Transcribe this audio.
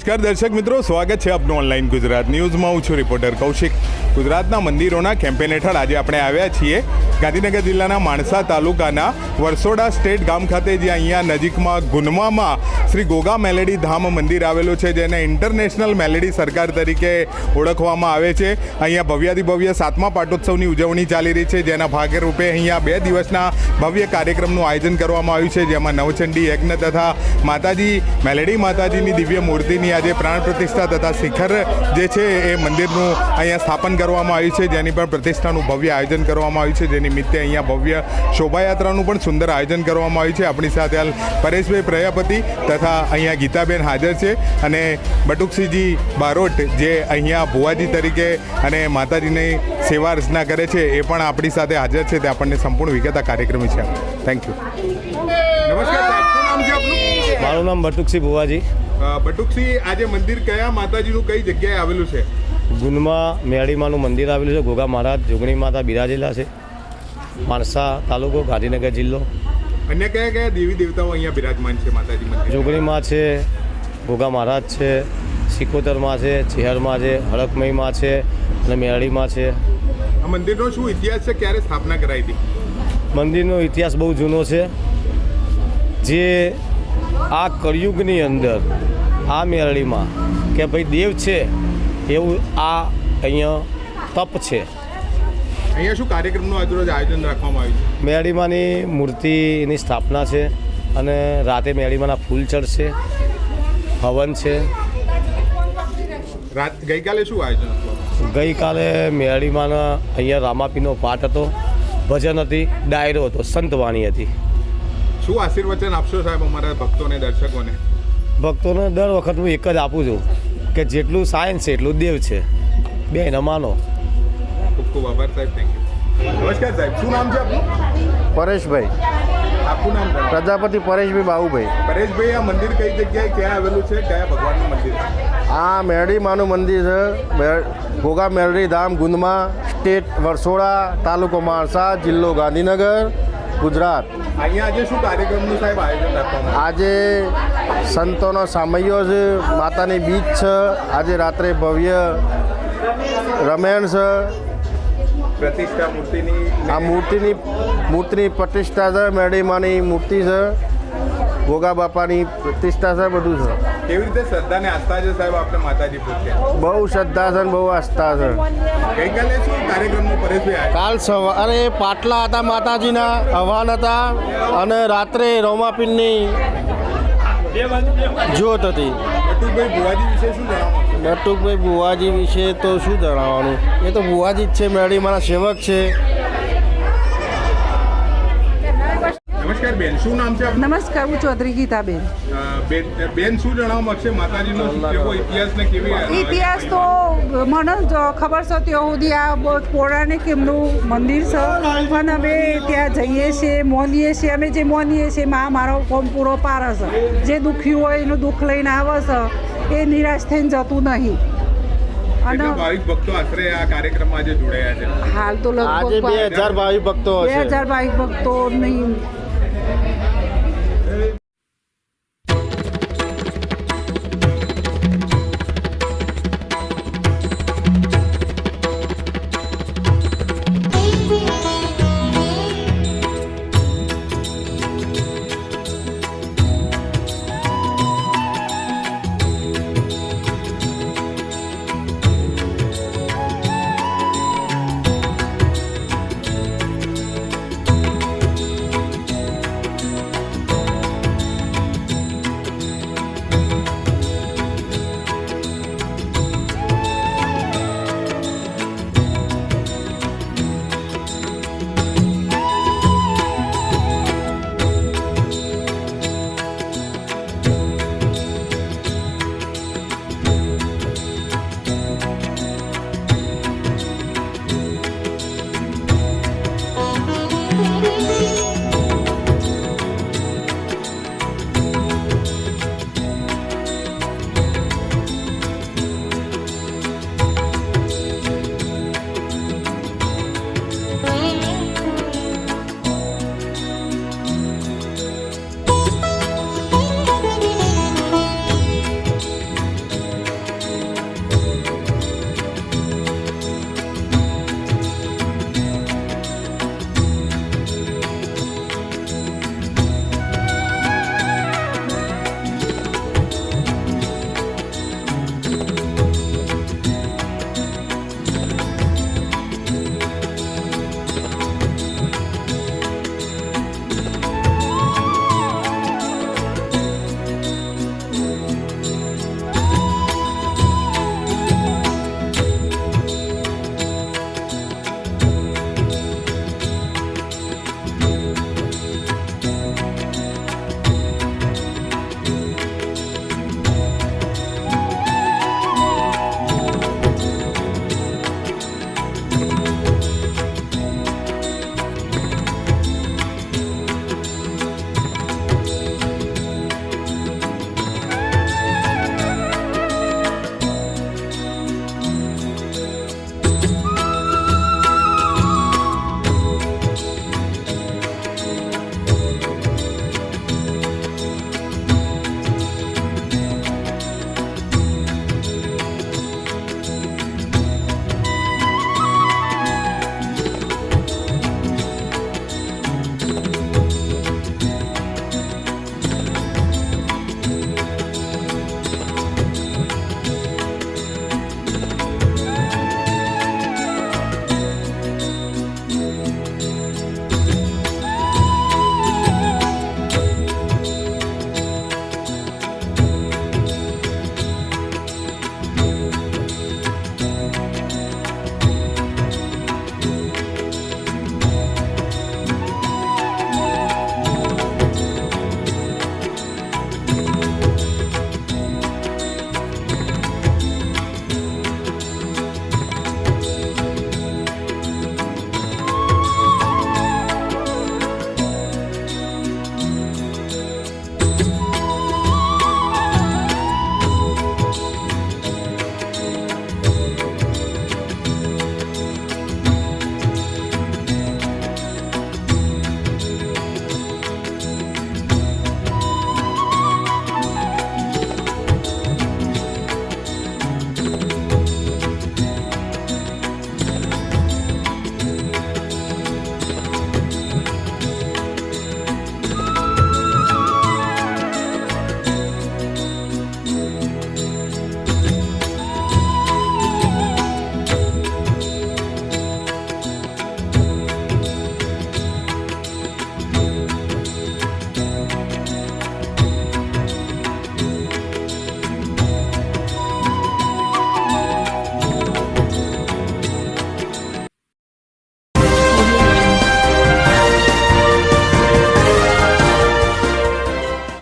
નમસ્કાર દર્શક મિત્રો, સ્વાગત છે આપનું ઓનલાઈન ગુજરાત ન્યૂઝમાં. હું છું રિપોર્ટર કૌશિક. ગુજરાતના મંદિરોના કેમ્પેન હેઠળ આજે આપણે આવ્યા છીએ. ગાંધીનગર જિલ્લાના માણસા તાલુકાના વરસોડા સ્ટેટ ગામ ખાતે જે અહીંયા નજીકમાં ગુનમામાં શ્રી ગોગા મેલેડી ધામ મંદિર આવેલું છે, જેને ઇન્ટરનેશનલ મેલેડી સરકાર તરીકે ઓળખવામાં આવે છે. અહીંયા ભવ્યાતિભવ્ય સાતમા પાટોત્સવની ઉજવણી ચાલી રહી છે, જેના ભાગરૂપે અહીંયા બે દિવસના ભવ્ય કાર્યક્રમનું આયોજન કરવામાં આવ્યું છે, જેમાં નવચંડી યજ્ઞ તથા માતાજી, મેલેડી માતાજીની દિવ્ય મૂર્તિની આજે પ્રાણ પ્રતિષ્ઠા તથા શિખર જે છે એ મંદિરનું અહીંયા સ્થાપન કરવામાં આવ્યું છે. જેની પણ પ્રતિષ્ઠાનું ભવ્ય આયોજન કરવામાં આવ્યું છે. જે નિમિત્તે અહીંયા ભવ્ય શોભાયાત્રાનું પણ સુંદર આયોજન કરવામાં આવ્યું છે. આપણી સાથે હાલ પરેશભાઈ પ્રજાપતિ તથા અહીંયા ગીતાબેન હાજર છે અને બટુકસિંહજી બારોટ જે અહીંયા ભુવાજી તરીકે અને માતાજીની સેવા અર્ચના કરે છે એ પણ આપણી સાથે હાજર છે. તે આપણને સંપૂર્ણ વિગત આ કાર્યક્રમ છે. થેન્ક યુ નમસ્કાર મારું નામ બટુકસિંહ ભુવાજી. બટુકસિંહ આજે મંદિર કયા માતાજીનું કઈ જગ્યાએ આવેલું છે? ગુનમાં મેળીમાનું મંદિર આવેલું છે ગોગા મહારાજ જોગણી માતા બિરાજેલા છે માણસા તાલુકો ગાંધીનગર જિલ્લો. અન્ય કયા કયા દેવી દેવતાઓ અહીંયા બિરાજમાન છે માતાજી મંદિર? જોગણીમાં છે ગોગા મહારાજ છે સિકોતરમાં છે ચેહરમાં છે હળકમયમાં છે અને મેળીમાં છે. આ મંદિરનો શું ઇતિહાસ છે? ક્યારે સ્થાપના કરાઈ હતી? મંદિરનો ઇતિહાસ બહુ જૂનો છે. જે આ કળિયુગની અંદર આ મેળડીમાં કે ભાઈ દેવ છે એવું આ અહીંયા તપ છે. અહીંયા શું કાર્યક્રમનું આજરોજ આયોજન રાખવામાં આવ્યું છે? મેળીમાની મૂર્તિની સ્થાપના છે અને રાતે મેળીમાના ફૂલ ચડશે હવન છે. રાત ગઈકાલે શું આયોજન ગઈકાલે મેળીમાના અહીંયા રામાપીનો પાઠ હતો ભજન હતી ડાયરો હતો સંતવાણી હતી. શું આશીર્વચન આપશો સાહેબ અમારા ભક્તોને દર્શકોને? ભક્તોને દર વખત હું એક જ આપું છું કે જેટલું સાયન્સ છે એટલું દેવ છે. બે એને માનો ખૂબ ખૂબ આભાર સાહેબ થેન્ક યુ નમસ્કાર સાહેબ શું નામ છે આપનું? પરેશભાઈ. આપનું નામ પ્રજાપતિ પરેશભાઈ બાહુભાઈ. પરેશભાઈ આ મંદિર કઈ જગ્યાએ ક્યાં આવેલું છે કયા ભગવાનનું મંદિર આ મેરડી માનું મંદિર છે મે- ઘોઘા મેરડી ધામ ગુંદમાં સ્ટેટ વરસોડા તાલુકો માણસા જિલ્લો ગાંધીનગર ગુજરાત. આજે શું કાર્યક્રમનું સાહેબ આજે સંતોનો સામૈયો છે માતાની બીચ છે આજે રાત્રે ભવ્ય રમેણ છે. પ્રતિષ્ઠા મૂર્તિની આ મૂર્તિની મૂર્તિની પ્રતિષ્ઠા છે મેડીમાની મૂર્તિ છે. ગોગા બાપાની પ્રતિષ્ઠા છે બધું છે. કેવી રીતે શ્રદ્ધા ને આસ્થા છે સાહેબ? આપણે માતાજી પ્રત્યે. બહુ શ્રદ્ધા છે ને બહુ આસ્થા છે. ગઈકાલે શું કાર્યક્રમનું પરેશભાઈ કાલ સવારે પાટલા હતા માતાજીના હવાન હતા અને રાત્રે રોમાપીનની જ્યોત હતી. નટુકભાઈ ભુવાજી વિશે શું જણાવવાનું નટુકભાઈ બુવાજી વિશે તો શું જણાવવાનું? એ તો બુવાજી જ છે મેળી મારા સેવક છે. બેન શું નામ છે આપનું? નમસ્કાર હું ચૌધરી ગીતાબેન. અ, બેન બેન શું જણાવવા માંગશે? માતાજીનો કેવો ઇતિહાસ ને કેવી ઇતિહાસ તો મને જ ખબર છે ત્યાં સુધી આ બહુ પૌરાણિક એમનું મંદિર છે. અને અમે ત્યાં જઈએ છીએ મોનીએ છીએ. અમે જે મોનીએ છીએ માં મારો કોમ પૂરો પાર છે. જે દુઃખી હોય એનું દુઃખ લઈને આવે છે એ નિરાશ થઈને જતું નહીં. અને કેટલા ભાવિક ભક્તો આશરે આ કાર્યક્રમમાં આજે જોડાયા છે? હાલ તો આજે બે હજાર ભાવિ ભક્તો બે હશે હજાર બાવીસ ભક્તો નહીં